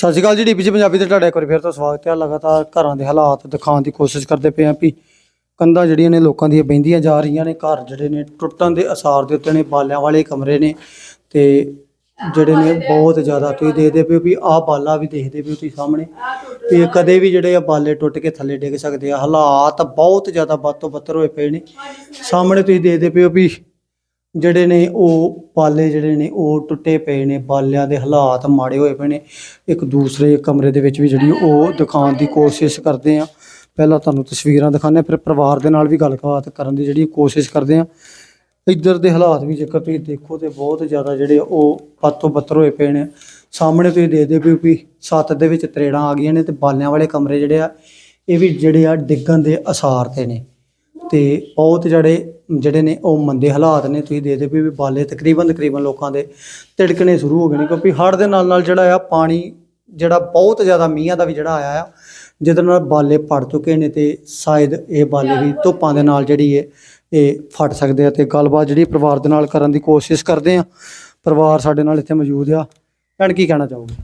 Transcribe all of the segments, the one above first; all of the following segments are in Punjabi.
ਸਤਿ ਸ਼੍ਰੀ ਅਕਾਲ ਜੀ ਡੀਪੀਜੀ ਪੰਜਾਬੀ ਤੇ ਤੁਹਾਡਾ ਇੱਕ ਵਾਰ ਫਿਰ ਤੋਂ ਸਵਾਗਤ ਹੈ। ਲਗਾਤਾਰ ਘਰਾਂ ਦੇ ਹਾਲਾਤ ਦਿਖਾਉਣ ਦੀ ਕੋਸ਼ਿਸ਼ ਕਰਦੇ ਪਏ ਹਾਂ ਵੀ ਕੰਧਾਂ ਜਿਹੜੀਆਂ ਨੇ ਲੋਕਾਂ ਦੀਆਂ ਬਹਿੰਦੀਆਂ ਜਾ ਰਹੀਆਂ ਨੇ, ਘਰ ਜਿਹੜੇ ਨੇ ਟੁੱਟਣ ਦੇ ਅਸਾਰ ਦੇ ਉੱਤੇ ਨੇ, ਬਾਲਿਆਂ ਵਾਲੇ ਕਮਰੇ ਨੇ ਤੇ ਜਿਹੜੇ ਨੇ ਬਹੁਤ ਜ਼ਿਆਦਾ ਤੁਸੀਂ ਦੇਖਦੇ ਪਿਓ ਵੀ ਆਹ ਬਾਲਾ ਵੀ ਦੇਖਦੇ ਪਏ ਹੋ ਤੁਸੀਂ ਸਾਹਮਣੇ ਵੀ ਇਹ ਕਦੇ ਵੀ ਜਿਹੜੇ ਆ ਬਾਲੇ ਟੁੱਟ ਕੇ ਥੱਲੇ ਡਿੱਗ ਸਕਦੇ ਆ। ਹਾਲਾਤ ਬਹੁਤ ਜ਼ਿਆਦਾ ਵੱਧ ਤੋਂ ਬੱਤਰ ਹੋਏ ਪਏ ਨੇ। ਸਾਹਮਣੇ ਤੁਸੀਂ ਦੇਖਦੇ ਪਿਓ ਵੀ ਜਿਹੜੇ ਨੇ ਉਹ ਬਾਲੇ ਜਿਹੜੇ ਨੇ ਉਹ ਟੁੱਟੇ ਪਏ ਨੇ ਬਾਲਿਆਂ ਦੇ ਹਾਲਾਤ ਮਾੜੇ ਹੋਏ ਪਏ ਨੇ। ਇੱਕ ਦੂਸਰੇ ਕਮਰੇ ਦੇ ਵਿੱਚ ਵੀ ਜਿਹੜੀ ਉਹ ਦਿਖਾਉਣ ਦੀ ਕੋਸ਼ਿਸ਼ ਕਰਦੇ ਆ ਪਹਿਲਾਂ ਤੁਹਾਨੂੰ ਤਸਵੀਰਾਂ ਦਿਖਾਉਂਦੇ ਹਾਂ, ਫਿਰ ਪਰਿਵਾਰ ਦੇ ਨਾਲ ਵੀ ਗੱਲਬਾਤ ਕਰਨ ਦੀ ਜਿਹੜੀ ਕੋਸ਼ਿਸ਼ ਕਰਦੇ ਆ ਇੱਧਰ ਦੇ ਹਾਲਾਤ ਵੀ ਜੇਕਰ ਤੁਸੀਂ ਦੇਖੋ ਤੇ ਬਹੁਤ ਜ਼ਿਆਦਾ ਜਿਹੜੇ ਉਹ ਪੱਤੋਂ ਤੋਂ ਬੱਤਰ ਹੋਏ ਪਏ ਨੇ। ਸਾਹਮਣੇ ਤੁਸੀਂ ਦੇਖਦੇ ਪਏ ਹੋ ਵੀ ਛੱਤ ਦੇ ਵਿੱਚ ਤਰੇੜਾਂ ਆ ਗਈਆਂ ਨੇ ਤੇ ਬਾਲਿਆਂ ਵਾਲੇ ਕਮਰੇ ਜਿਹੜੇ ਆ ਇਹ ਵੀ ਜਿਹੜੇ ਆ ਡਿੱਗਣ ਦੇ ਅਸਾਰ ਤੇ ਨੇ। ਤੇ ਬਹੁਤ ਜਿਹੜੇ ਜਿਹੜੇ ਨੇ ਉਹ ਮੰਦੇ ਹਾਲਾਤ ਨੇ ਤੁਸੀਂ ਦੇਖਦੇ ਪਏ ਵੀ ਬਾਲੇ ਤਕਰੀਬਨ ਤਕਰੀਬਨ ਲੋਕਾਂ ਦੇ ਤਿੜਕਣੇ ਸ਼ੁਰੂ ਹੋ ਗਏ ਨੇ ਕਿਉਂਕਿ ਹੜ੍ਹ ਦੇ ਨਾਲ ਨਾਲ ਜਿਹੜਾ ਆ ਪਾਣੀ ਜਿਹੜਾ ਬਹੁਤ ਜ਼ਿਆਦਾ ਮੀਂਹਾਂ ਦਾ ਵੀ ਜਿਹੜਾ ਆਇਆ ਆ ਜਿਹਦੇ ਨਾਲ ਬਾਲੇ ਪੜ ਚੁੱਕੇ ਨੇ ਤੇ ਸ਼ਾਇਦ ਇਹ ਬਾਲੇ ਵੀ ਧੁੱਪਾਂ ਦੇ ਨਾਲ ਜਿਹੜੀ ਹੈ ਇਹ ਫਟ ਸਕਦੇ ਆ ਤੇ ਗੱਲਬਾਤ ਜਿਹੜੀ ਪਰਿਵਾਰ ਦੇ ਨਾਲ ਕਰਨ ਦੀ ਕੋਸ਼ਿਸ਼ ਕਰਦੇ ਆ ਪਰਿਵਾਰ ਸਾਡੇ ਨਾਲ ਇੱਥੇ ਮੌਜੂਦ ਆ। ਭੈਣ ਕੀ ਕਹਿਣਾ ਚਾਹੋਗੇ?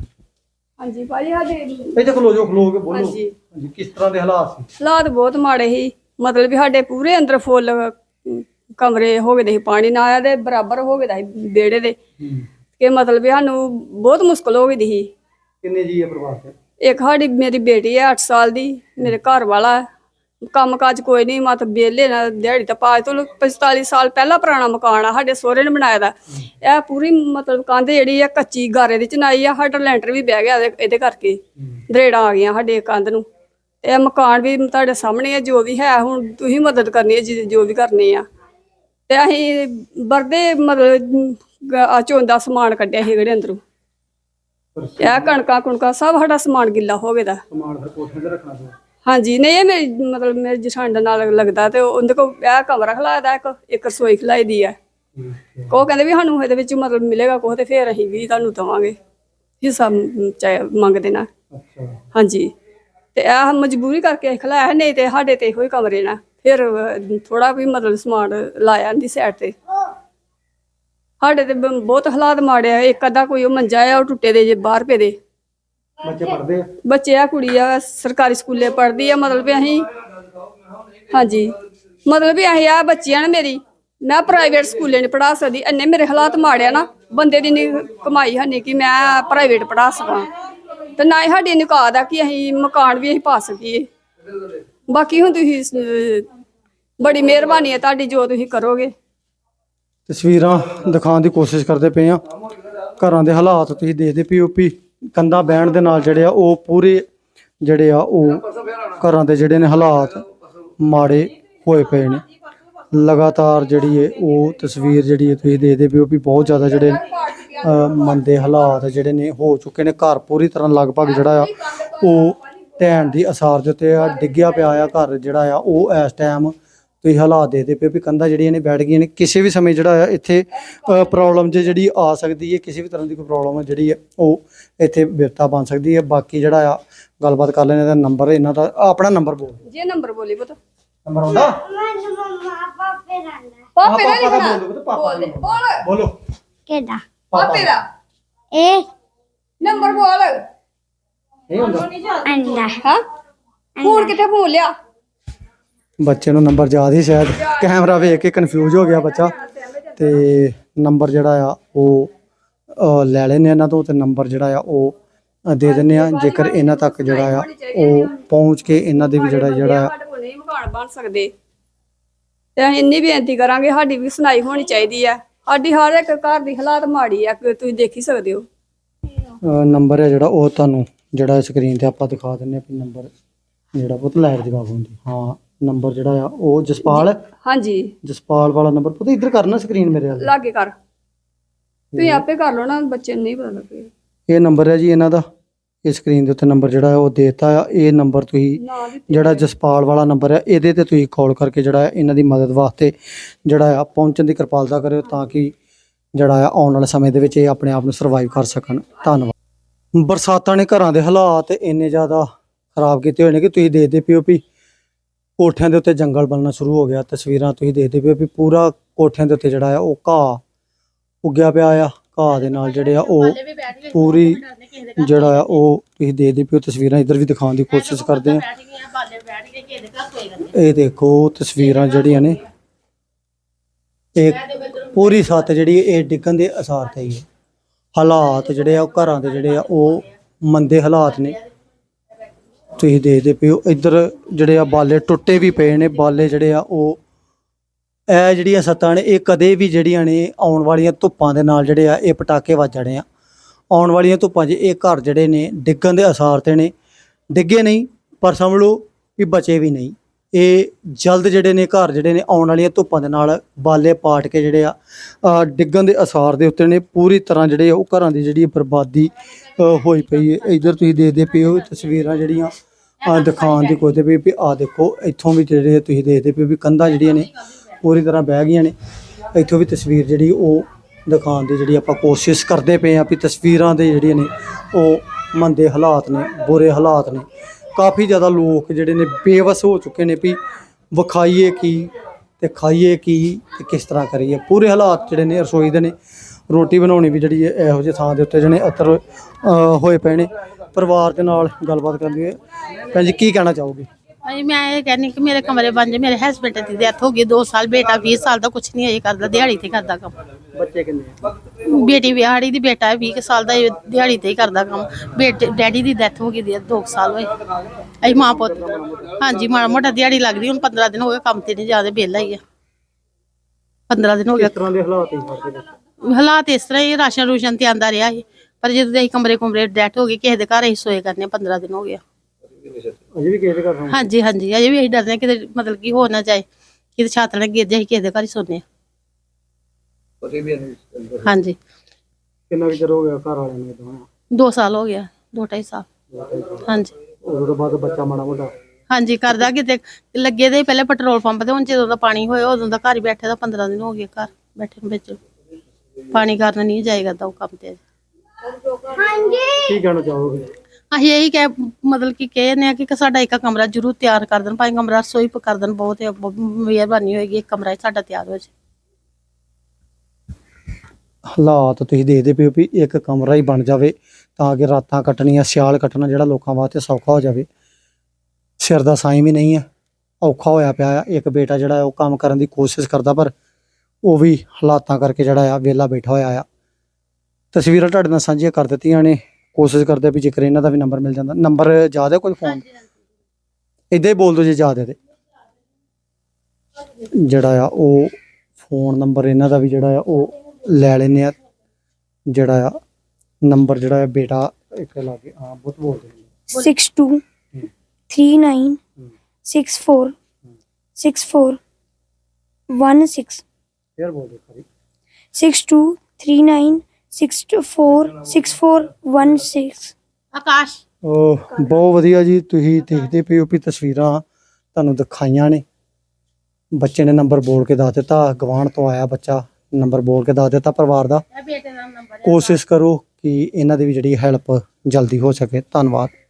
ਹਾਂਜੀ ਭਾਜੀ ਸਾਡੇ ਇੱਥੇ ਖਲੋ ਜਾਓ ਖਲੋ ਕੇ ਬੋਲੋ। ਹਾਂਜੀ। ਕਿਸ ਤਰ੍ਹਾਂ ਦੇ ਹਾਲਾਤ ਸੀ? ਹਾਲਾਤ ਬਹੁਤ ਮਾੜੇ ਸੀ। ਮਤਲਬ ਵੀ ਸਾਡੇ ਪੂਰੇ ਅੰਦਰ ਫੁੱਲ ਕਮਰੇ ਹੋ ਗਏ ਦੇ ਸੀ ਪਾਣੀ ਨਾ ਆਇਆ ਤੇ ਬਰਾਬਰ ਹੋ ਗਏ ਦਾ ਸੀ ਵਿਹੜੇ ਦੇ। ਕਿ ਮਤਲਬ ਵੀ ਸਾਨੂੰ ਬਹੁਤ ਮੁਸ਼ਕਲ ਹੋ ਗਈ ਦੀ ਸੀ। ਕਿੰਨੇ ਜੀ ਆ ਪਰਿਵਾਰ ਤੇ ਇੱਕ ਸਾਡੀ ਮੇਰੀ ਬੇਟੀ ਹੈ 8 ਸਾਲ ਦੀ ਮੇਰੇ ਘਰ ਵਾਲਾ। ਹੈ। ਕੰਮ ਕਾਜ ਕੋਈ ਨਹੀਂ ਮਤ ਬੇਲੇ ਨਾ ਦਿਹਾੜੀ ਤਾਂ ਪਾ ਤੋਂ 45 ਸਾਲ ਪਹਿਲਾਂ ਪੁਰਾਣਾ ਮਕਾਨ ਆ ਸਾਡੇ ਸਹੁਰੇ ਨੇ ਬਣਾਇਆ ਦਾ। ਇਹ ਪੂਰੀ ਮਤਲਬ ਕੰਧ ਜਿਹੜੀ ਆ ਕੱਚੀ ਗਾਰੇ ਦੀ ਚਨਾਈ ਆ ਸਾਡਾ ਲੈਂਟਰ ਵੀ ਬਹਿ ਗਿਆ ਇਹਦੇ- ਇਹਦੇ ਕਰਕੇ। ਦਰੇੜਾਂ ਆ ਗਈਆਂ ਸਾਡੇ ਕੰਧ ਨੂੰ। ਇਹ ਮਕਾਨ ਵੀ ਤੁਹਾਡੇ ਸਾਹਮਣੇ ਹੈ ਜੋ ਵੀ ਹੈ ਹੁਣ ਤੁਸੀਂ ਮਦਦ ਕਰਨੀ ਹੈ ਜੀ- ਜੋ ਵੀ ਕਰਨੀ ਆ। ਤੇ ਅਸੀਂ ਵਰਦੇ ਮਤਲਬ ਆ ਚੋਂਦਾ ਸਮਾਨ ਕੱਢਿਆ ਸੀ ਜਿਹੜੇ ਅੰਦਰੋਂ। ਇਹ ਕਣਕਾਂ ਕੁਣਕਾਂ ਸਭ ਸਾਡਾ ਸਮਾਨ ਗਿੱਲਾ ਹੋ ਗਿਆ ਦਾ। ਸਮਾਨ ਫਿਰ ਕੋਠੇ ਤੇ ਰੱਖਣਾ ਪਿਆ। ਹਾਂਜੀ ਨਹੀਂ ਇਹ ਮੇਰੀ ਮਤਲਬ ਮੇਰੇ ਜਠਾਂਡ ਨਾਲ ਲੱਗਦਾ ਤੇ ਉਹਦੇ ਕੋਲ ਇਹ ਕਮਰਾ ਖਲਾਇਆ ਇੱਕ ਇੱਕ ਰਸੋਈ ਖਲਾਈ ਦੀ ਹੈ ਉਹ ਕਹਿੰਦੇ ਵੀ ਸਾਨੂੰ ਇਹਦੇ ਵਿੱਚ ਮਤਲਬ ਮਿਲੇਗਾ ਕੁਛ ਤੇ ਫਿਰ ਅਸੀਂ ਵੀ ਤੁਹਾਨੂੰ ਦਵਾਂਗੇ। ਹਿੱਸਾ ਮ- ਚਾਹੇ ਮੰਗਦੇ ਨਾ। ਅੱਛਾ। ਹਾਂਜੀ। ਤੇ ਇਹ ਮਜਬੂਰੀ ਕਰਕੇ ਖਲਾਇਆ ਨਹੀਂ ਤੇ ਸਾਡੇ ਤੇ ਇਹੋ ਹੀ ਕਮਰੇ ਨਾ। ਫਿਰ ਥੋੜਾ ਵੀ ਮਤਲਬ ਸਮਾਨ ਲਾਇਆ ਦੀ ਸਾਈਡ ਤੇ। ਸਾਡੇ ਤੇ ਬ- ਬਹੁਤ ਹਾਲਾਤ ਮਾੜੇ ਆ ਇੱਕ ਅੱਧਾ ਕੋਈ ਉਹ ਮੰਜਾ ਆ ਉਹ ਟੁੱਟੇ ਦੇ ਜੇ ਬਾਹਰ ਪਏ ਦੇ। ਬੱਚੇ ਪੜਦੇ ਆ? ਬੱਚੇ ਆ ਕੁੜੀ ਆ ਸਰਕਾਰੀ ਸਕੂਲੇ ਪੜ੍ਹਦੀ ਆ ਮਤਲਬ ਵੀ ਅਸੀਂ ਹਾਂਜੀ ਮਤਲਬ ਵੀ ਅਸੀਂ ਆ ਬੱਚੀਆਂ ਨੇ ਮੇਰੀ। ਮੈਂ ਪ੍ਰਾਈਵੇਟ ਸਕੂਲੇ ਨਹੀਂ ਪੜਾ ਸਕਦੀ ਇੰਨੇ ਮੇਰੇ ਹਾਲਾਤ ਮਾੜੇ ਆ ਨਾ ਬੰਦੇ ਦੀ ਨੀ ਕਮਾਈ ਹੈ ਨਹੀਂ ਕਿ ਮੈਂ ਪ੍ਰਾਈਵੇਟ ਪੜਾ ਸਕਾਂ। ਤੇ ਨਾ ਹੀ ਸਾਡੀ ਨਿਕਾਦ ਆ ਕਿ ਅਸੀਂ ਮਕਾਨ ਵੀ ਅਸੀਂ ਪਾ ਸਕੀਏ। ਬਾਕੀ ਹੁਣ ਤੁਸੀਂ ਅਹ, ਬੜੀ ਮਿਹਰਬਾਨੀ ਹੈ ਤੁਹਾਡੀ ਜੋ ਤੁਸੀਂ ਕਰੋਗੇ। ਤਸਵੀਰਾਂ ਦਿਖਾਉਣ ਦੀ ਕੋਸ਼ਿਸ਼ ਕਰਦੇ ਪਏ ਆ ਘਰਾਂ ਦੇ ਹਾਲਾਤ ਤੁਸੀਂ ਦੇਖਦੇ ਪਏ ਵੀ ਬਹਿਣ ਦੇ ਨਾਲ ਜਿਹੜੇ ਆ ਉਹ ਪੂਰੇ ਜਿਹੜੇ ਆ ਉਹ ਘਰਾਂ ਦੇ ਜਿਹੜੇ ਨੇ ਹਾਲਾਤ ਮਾੜੇ ਹੋਏ ਪਏ ਨੇ। ਲਗਾਤਾਰ ਜਿਹੜੀ ਹੈ ਉਹ ਤਸਵੀਰ ਜਿਹੜੀ ਹੈ ਤੁਸੀਂ ਦੇਖਦੇ ਪਏ ਹੋ ਵੀ ਬਹੁਤ ਜ਼ਿਆਦਾ ਜਿਹੜੇ ਅ, ਮੰਦੇ ਹਾਲਾਤ ਜਿਹੜੇ ਨੇ ਹੋ ਚੁੱਕੇ ਨੇ ਘਰ ਪੂਰੀ ਤਰ੍ਹਾਂ ਲਗਭਗ ਜਿਹੜਾ ਆ ਉਹ ਢਹਿਣ ਦੀ ਅਸਾਰ ਦੇ ਉੱਤੇ ਆ ਡਿੱਗਿਆ ਪਿਆ ਆ ਘਰ ਜਿਹੜਾ ਆ ਉਹ ਇਸ ਟਾਈਮ ਤੁਸੀਂ ਹਾਲਾਤ ਦੇਖਦੇ ਪਏ ਵੀ ਕੰਧਾਂ ਜਿਹੜੀਆਂ ਨੇ ਬੈਠ ਗਈਆਂ ਨੇ। ਕਿਸੇ ਵੀ ਸਮੇਂ ਜਿਹੜਾ ਆ ਇੱਥੇ ਪ੍ਰੋਬਲਮ ਜਿਹੜੀ ਆ ਸਕਦੀ ਹੈ ਕਿਸੇ ਵੀ ਤਰ੍ਹਾਂ ਦੀ ਕੋਈ ਪ੍ਰੋਬਲਮ ਜਿਹੜੀ ਹੈ ਉਹ ਇੱਥੇ ਬਿਰਤਾ ਬਣ ਸਕਦੀ ਹੈ। ਬਾਕੀ ਜਿਹੜਾ ਆ ਗੱਲਬਾਤ ਕਰ ਲੈਣੇ ਦਾ ਨੰਬਰ ਇਹਨਾਂ ਦਾ ਆਪਣਾ ਨੰਬਰ ਬੋਲ ਜੇ ਨੰਬਰ ਬੋਲੀ ਪੁੱਤ। ਨੰਬਰ ਆਉਂਦਾ? ਪਾਪੇ ਦਾ ਲਿਖਣਾ। ਬੋਲ। ਬੋਲ। ਬੋਲੋ। ਕਿਹਦਾ? ਪਾਪੇ ਦਾ। ਇਹ ਨੰਬਰ ਬੋਲ। ਨਹੀਂ ਹੁੰਦਾ। ਅੰਡਾ ਹਾਂ? ਫੋਨ ਕਿੱਥੇ ਫੋਨ ਲਿਆ ਬੱਚੇ ਨੂੰ ਨੰਬਰ ਯਾਦ ਹੀ ਸ਼ਾਇਦ ਕੈਮਰਾ ਵੇਖ ਕੇ ਕਨਫਿਊਜ਼ ਹੋ ਗਿਆ ਬੱਚਾ। ਤੇ ਨੰਬਰ ਜਿਹੜਾ ਆ ਉਹ ਲੈ ਲੈਨੇ ਇਹਨਾਂ ਤੋਂ ਤੇ ਨੰਬਰ ਜਿਹੜਾ ਆ ਉਹ ਦੇ ਦਿੰਨੇ ਆ। ਜੇਕਰ ਇਹਨਾਂ ਤੱਕ ਜਿਹੜਾ ਆ ਉਹ ਪਹੁੰਚ ਕੇ ਇਹਨਾਂ ਦੇ ਵੀ ਜਿਹੜਾ ਜਿਹੜਾ ਆ ਨਹੀਂ ਮਕਾਨ ਬਣ ਸਕਦੇ। ਤੇ ਅਸੀਂ ਇੰਨੀ ਬੇਨਤੀ ਕਰਾਂਗੇ ਸਾਡੀ ਵੀ ਸੁਣਾਈ ਹੋਣੀ ਚਾਹੀਦੀ ਹੈ ਸਾਡੀ ਹਰ ਇੱਕ ਘਰ ਦੀ ਹਾਲਾਤ ਮਾੜੀ ਆ ਕਿ ਤੁਸੀਂ ਦੇਖ ਹੀ ਸਕਦੇ ਹੋ। ਅ, ਨੰਬਰ ਹੈ ਜਿਹੜਾ ਉਹ ਤੁਹਾਨੂੰ ਜਿਹੜਾ ਸਕਰੀਨ ਤੇ ਆਪਾਂ ਦਿਖਾ ਦਿੰਨੇ ਆ ਵੀ ਨੰਬਰ ਜਿਹੜਾ ਪੁੱਤ ਲਾਈਟ ਜਗਾ ਹੁੰਦੀ। ਹਾਂ ਨੰਬਰ ਜਿਹੜਾ ਆ ਉਹ ਜਸਪਾਲ ਹਾਂਜੀ। ਜਸਪਾਲ ਵਾਲਾ ਨੰਬਰ ਪੁੱਤ ਇੱਧਰ ਕਰਨਾ ਸਕਰੀਨ ਮੇਰੇ ਵੱਲ। ਲਾਗੇ ਕਰ। ਤੁਸੀਂ ਆਪੇ ਕਰ ਲਓ ਨਾ ਬੱਚੇ ਨੂੰ ਨਹੀਂ ਪਤਾ ਲੱਗੇ। ਇਹ ਨੰਬਰ ਹੈ ਜੀ ਇਹਨਾਂ ਦਾ। ਇਹ ਸਕਰੀਨ ਦੇ ਉੱਤੇ ਨੰਬਰ ਜਿਹੜਾ ਹੈ ਉਹ ਦੇਤਾ ਆ। ਇਹ ਨੰਬਰ ਤੁਸੀਂ ਦੀ ਜਿਹੜਾ ਜਸਪਾਲ ਵਾਲਾ ਨੰਬਰ ਹੈ ਇਹਦੇ ਤੇ ਤੁਸੀਂ ਕਾਲ ਕਰਕੇ ਜਿਹੜਾ ਹੈ ਇਹਨਾਂ ਦੀ ਮਦਦ ਵਾਸਤੇ ਜਿਹੜਾ ਆ ਪਹੁੰਚਣ ਦੀ ਕਿਰਪਾਲਤਾ ਕਰਿਓ ਤਾਂ ਕਿ ਜਿਹੜਾ ਆ ਆਉਣ ਵਾਲੇ ਸਮੇਂ ਦੇ ਵਿੱਚ ਇਹ ਆਪਣੇ ਆਪ ਨੂੰ ਸਰਵਾਈਵ ਕਰ ਸਕਣ। ਧੰਨਵਾਦ। ਬਰਸਾਤਾਂ ਨੇ ਘਰਾਂ ਦੇ ਹਾਲਾਤ ਇੰਨੇ ਜ਼ਿਆਦਾ ਖਰਾਬ ਕੀਤੇ ਹੋਏ ਨੇ ਕਿ ਤੁਸੀਂ ਦੇਖਦੇ ਪਿਓ ਵੀ ਕੋਠਿਆਂ ਦੇ ਉੱਤੇ ਜੰਗਲ ਬਣਨਾ ਸ਼ੁਰੂ ਹੋ ਗਿਆ। ਤਸਵੀਰਾਂ ਤੁਸੀਂ ਦੇਖਦੇ ਪਿਓ ਵੀ ਪੂਰਾ ਕੋਠਿਆਂ ਦੇ ਉੱਤੇ ਜਿਹੜਾ ਆ ਉਹ ਘਾਹ ਉੱਗਿਆ ਪਿਆ ਆ। ਘਾਹ ਦੇ ਨਾਲ ਜਿਹੜੇ ਆ ਉਹ ਪੂਰੀ ਜਿਹੜਾ ਆ ਉਹ ਤੁਸੀਂ ਦੇਖਦੇ ਪਿਓ ਤਸਵੀਰਾਂ ਇੱਧਰ ਵੀ ਦਿਖਾਉਣ ਦੀ ਕੋਸ਼ਿਸ਼ ਕਰਦੇ ਆ। ਇਹ ਦੇਖੋ ਤਸਵੀਰਾਂ ਜਿਹੜੀਆਂ ਨੇ। ਇਹ ਪੂਰੀ ਸੱਤ ਜਿਹੜੀ ਇਹ ਡਿੱਗਣ ਦੇ ਅਸਾਰ ਤੇ ਹੀ ਹੈ। ਹਾਲਾਤ ਜਿਹੜੇ ਆ ਉਹ ਘਰਾਂ ਦੇ ਜਿਹੜੇ ਆ ਉਹ ਮੰਦੇ ਹਾਲਾਤ ਨੇ। ਤੁਸੀਂ ਦੇਖਦੇ ਪਿਓ ਇੱਧਰ ਜਿਹੜੇ ਆ ਬਾਲੇ ਟੁੱਟੇ ਵੀ ਪਏ ਨੇ ਬਾਲੇ ਜਿਹੜੇ ਆ ਉਹ ਇਹ ਜਿਹੜੀਆਂ ਸੱਤਾਂ ਨੇ, ਇਹ ਕਦੇ ਵੀ ਜਿਹੜੀਆਂ ਨੇ ਆਉਣ ਵਾਲੀਆਂ ਧੁੱਪਾਂ ਦੇ ਨਾਲ ਜਿਹੜੇ ਆ, ਇਹ ਪਟਾਕੇ ਵੱਜਣੇ ਆ। ਆਉਣ ਵਾਲੀਆਂ ਧੁੱਪਾਂ 'ਚ ਇਹ ਘਰ ਜਿਹੜੇ ਨੇ, ਡਿੱਗਣ ਦੇ ਅਸਾਰ ਤੇ ਨੇ। ਡਿੱਗੇ ਨਹੀਂ, ਪਰ ਸਮਝ ਲਓ ਵੀ ਬਚੇ ਵੀ ਨਹੀਂ। ਇਹ ਜਲਦ ਜਿਹੜੇ ਨੇ, ਘਰ ਜਿਹੜੇ ਨੇ ਆਉਣ ਵਾਲੀਆਂ ਧੁੱਪਾਂ ਦੇ ਨਾਲ ਬਾਲੇ ਪਾਟ ਕੇ ਜਿਹੜੇ ਆ ਡਿੱਗਣ ਦੇ ਅਸਾਰ ਦੇ ਉੱਤੇ ਨੇ। ਪੂਰੀ ਤਰ੍ਹਾਂ ਜਿਹੜੇ ਆ ਉਹ ਘਰਾਂ ਦੀ ਜਿਹੜੀ ਬਰਬਾਦੀ ਹੋਈ ਪਈ ਹੈ ਇੱਧਰ ਤੁਸੀਂ ਦੇਖਦੇ ਪਏ ਪਿਓ ਤਸਵੀਰਾਂ ਜਿਹੜੀਆਂ ਦਿਖਾਉਣ ਦੀ ਕੋਸ਼ਿਸ਼ ਵੀ ਵੀ ਆ ਦੇਖੋ। ਇੱਥੋਂ ਵੀ ਜਿਹੜੇ ਤੁਸੀਂ ਦੇਖਦੇ ਪਿਓ ਵੀ ਕੰਧਾਂ ਜਿਹੜੀਆਂ ਨੇ ਪੂਰੀ ਤਰ੍ਹਾਂ ਬਹਿ ਗਈਆਂ ਨੇ। ਇੱਥੋਂ ਵੀ ਤਸਵੀਰ ਜਿਹੜੀ ਉਹ ਦਿਖਾਉਣ ਦੀ ਜਿਹੜੀ ਆਪਾਂ ਕੋਸ਼ਿਸ਼ ਕਰਦੇ ਪਏ ਆ ਵੀ ਤਸਵੀਰਾਂ ਦੇ ਜਿਹੜੀਆਂ ਨੇ, ਉਹ ਮੰਦੇ ਹਾਲਾਤ ਨੇ, ਬੁਰੇ ਹਾਲਾਤ ਨੇ। ਕਾਫੀ ਜ਼ਿਆਦਾ ਲੋਕ ਜਿਹੜੇ ਨੇ ਬੇਵਸ ਹੋ ਚੁੱਕੇ ਨੇ ਵੀ ਵਿਖਾਈਏ ਕੀ ਤੇ ਖਾਈਏ ਕੀ ਤੇ ਕਿਸ ਤਰ੍ਹਾਂ ਕਰੀਏ। ਪੂਰੇ ਹਾਲਾਤ ਜਿਹੜੇ ਨੇ, ਰਸੋਈ ਦੇ ਨੇ, ਰੋਟੀ ਬਣਾਉਣੀ ਵੀ ਜਿਹੜੀ ਹੈ ਇਹੋ ਜਿਹੇ ਥਾਂ ਦੇ ਉੱਤੇ ਜਿਹੜੇ ਅਤਰ ਹੋਏ ਪਏ ਨੇ। ਪਰਿਵਾਰ ਦੇ ਨਾਲ ਗੱਲਬਾਤ ਕਰਨੀ ਹੈ। ਭੈਣ ਜੀ, ਕੀ ਕਹਿਣਾ ਚਾਹੋਗੇ? ਭਾਈ ਮੈਂ ਇਹ ਕਹਿੰਨੀ ਕਿ ਮੇਰੇ ਕਮਰੇ ਬਣ ਜੇ ਮੇਰੇ ਹਸਬੰਡ ਦੀ ਡੈਥ ਹੋ ਗਈ 2 ਸਾਲ ਬੇਟਾ 20 ਸਾਲ ਦਾ ਕੁਝ ਨਹੀਂ ਅਜੇ ਕਰਦਾ ਦਿਹਾੜੀ ਤੇ ਕਰਦਾ ਕੰਮ। ਬੱਚੇ ਕਿੰਨੇ ਆ? ਬੇਟੀ ਵਿਆਹੜੀ ਦੀ ਬੇਟਾ ਹੈ 20 ਕੁ ਸਾਲ ਦਾ ਇਹ ਦਿਹਾੜੀ ਤੇ ਹੀ ਕਰਦਾ ਕੰਮ। ਬੇਟੇ ਡੈਡੀ ਦੀ ਡੈਥ ਹੋ ਗਈ ਦੀ 2 ਸਾਲ ਹੋਏ। ਅਸੀਂ ਮਾਂ ਪੁੱਤ ਹਾਂਜੀ ਮਾੜਾ ਮੋਟਾ ਦਿਹਾੜੀ ਲੱਗਦੀ ਹੁਣ 15 ਦਿਨ ਹੋ ਗਏ ਕੰਮ ਤੇ ਨਹੀਂ ਜਾਂਦੇ ਵਿਹਲਾ ਹੀ ਆ। 15 ਦਿਨ ਹੋ ਕਿਸ ਗਏ ਤਰ੍ਹਾਂ ਦੇ ਹਾਲਾਤ ਹੀ ਸਾਡੇ ਵਿੱਚ ਹਾਲਾਤ ਇਸ ਤਰ੍ਹਾਂ ਹੀ ਰਾਸ਼ਨ ਰੂਸ਼ਨ ਤੇ ਆਂਦਾ ਰਿਹਾ ਸੀ ਪਰ ਜਦੋਂ ਦੇ ਅਸੀਂ ਕਮਰੇ ਕੁਮਰੇ ਡੈਥ ਹੋ ਗਈ ਕਿਸੇ ਦੇ ਘਰ ਅਸੀਂ ਸੋਏ ਕਰਨੇ 15 ਦਿਨ ਹੋ ਗਏ ਅਜੇ ਵੀ ਕਿਸੇ ਦੇ ਘਰ ਹੋਣ ਹਾਂਜੀ ਹਾਂਜੀ। ਅਜੇ ਵੀ ਅਸੀਂ ਡਰਦੇ ਹਾਂ ਕਿਤੇ ਮਤਲਬ ਕਿ ਹੋ ਨਾ ਜਾਏ। ਕਿਤੇ ਛਾਤ ਨਾਲ ਗਿਰ ਜਾਏ ਕਿਸੇ ਦੇ ਘਰ ਹੀ ਸੋਨੇ ਹਾਂਜੀ। ਕਿੰਨਾ ਕੁ ਚਿਰ ਹੋ ਗਿਆ ਘਰ ਵਾਲਿਆਂ ਨੂੰ 2 ਸਾਲ ਹੋ ਗਿਆ ਦੋ ਢਾਈ ਸਾਲ। ਹਾਂਜੀ। ਉਦੋਂ ਤੋਂ ਬਾਅਦ ਬੱਚਾ ਮਾੜਾ ਮੋਟਾ? ਹਾਂਜੀ ਕਰਦਾ ਕਿਤੇ। ਲੱਗੇ ਦੇ ਪਹਿਲੇ ਪੈਟਰੋਲ ਪੰਪ ਤੇ ਹੁਣ ਜਦੋਂ ਦਾ ਪਾਣੀ ਹੋਇਆ ਉਦੋਂ ਦਾ ਘਰ ਹੀ ਬੈਠੇ ਦਾ 15 ਦਿਨ ਹੋ ਗਏ ਘਰ ਬੈਠੇ ਨੂੰ ਵਿੱਚ। ਪਾਣੀ ਕਰਨ ਨਹੀਂ ਜਾਏਗਾ ਤਾਂ ਉਹ ਕੰਮ ਤੇ ਕੀ ਕਹਿਣਾ ਚਾਹੋਗੇ? ਅਸੀਂ ਇਹੀ ਕਹਿ, ਮਤਲਬ ਕਿ ਕਹਿੰਦੇ ਆ ਕਿ ਸਾਡਾ ਇੱਕ ਕਮਰਾ ਜ਼ਰੂਰ ਤਿਆਰ ਕਰ ਦੇਣ, ਭਾਵੇਂ ਕਮਰਾ ਰਸੋਈ ਪ- ਕਰ ਦੇਣ ਬਹੁਤ ਮਿਹਰਬਾਨੀ ਹੋਏਗੀ ਇੱਕ ਕਮਰਾ ਸਾਡਾ ਤਿਆਰ ਹੋ ਜਾਏ ਹਾਲਾਤ ਤੁਸੀਂ ਦੇਖਦੇ ਪਿਓ ਵੀ ਇੱਕ ਕਮਰਾ ਹੀ ਬਣ ਜਾਵੇ ਤਾਂ ਕਿ ਰਾਤਾਂ ਕੱਟਣੀਆਂ, ਸਿਆਲ ਕੱਟਣਾ ਜਿਹੜਾ ਲੋਕਾਂ ਵਾਸਤੇ ਸੌਖਾ ਹੋ ਜਾਵੇ। ਸਿਰ ਦਾ ਸਾਈਂ ਵੀ ਨਹੀਂ ਹੈ, ਔਖਾ ਹੋਇਆ ਪਿਆ ਆ, ਇੱਕ ਬੇਟਾ ਜਿਹੜਾ ਉਹ ਕੰਮ ਕਰਨ ਦੀ ਕੋਸ਼ਿਸ਼ ਕਰਦਾ ਪਰ ਉਹ ਵੀ ਹਾਲਾਤਾਂ ਕਰਕੇ ਜਿਹੜਾ ਆ, ਵਿਹਲਾ ਬੈਠਾ ਹੋਇਆ ਆ। ਤਸਵੀਰਾਂ ਤੁਹਾਡੇ ਨਾਲ ਸਾਂਝੀਆਂ ਕਰ ਦਿੱਤੀਆਂ ਨੇ। ਕੋਸ਼ਿਸ਼ ਕਰਦੇ ਵੀ ਜੇਕਰ ਇਹਨਾਂ ਦਾ ਵੀ ਨੰਬਰ ਮਿਲ ਜਾਂਦਾ ਨੰਬਰ ਯਾਦ ਹੈ ਕੋਈ ਫੋਨ ਇਦਾਂ ਹੀ ਬੋਲ ਦਿਓ ਜੇ ਯਾਦ ਹੈ ਤੇ। ਜਿਹੜਾ ਆ ਉਹ ਫੋਨ ਨੰਬਰ ਇਹਨਾਂ ਦਾ ਵੀ ਜਿਹੜਾ ਆ ਉਹ ਲੈ ਲੈਨੇ ਆ। ਜਿਹੜਾ ਆ ਨੰਬਰ ਜਿਹੜਾ ਆ ਬੇਟਾ ਇੱਕ ਲਾਗੇ ਹਾਂ ਬਹੁਤ ਬੋਲਦੇ ਨੇ six two three nine six four six four one six ਫੇਰ ਬੋਲਦੇ ਖਰੀ six two three nine ਆਕਾਸ਼। ਉਹ ਬਹੁਤ ਵਧੀਆ ਜੀ ਤੁਸੀਂ ਦੇਖਦੇ ਪਏ ਹੋ ਵੀ ਤਸਵੀਰਾਂ ਤੁਹਾਨੂੰ ਦਿਖਾਈਆਂ ਨੇ। ਬੱਚੇ ਨੇ ਨੰਬਰ ਬੋਲ ਕੇ ਦੱਸ ਦਿੱਤਾ ਗਵਾਂਢ ਤੋਂ ਆਇਆ ਬੱਚਾ ਨੰਬਰ ਬੋਲ ਕੇ ਦੱਸ ਦਿੱਤਾ ਪਰਿਵਾਰ ਦਾ। ਇਹ ਬੇਟੇ ਦਾ ਨੰਬਰ ਕੋਸ਼ਿਸ਼ ਕਰੋ ਕਿ ਇਹਨਾਂ ਦੀ ਵੀ ਜਿਹੜੀ ਹੈਲਪ ਜਲਦੀ ਹੋ ਸਕੇ। ਧੰਨਵਾਦ।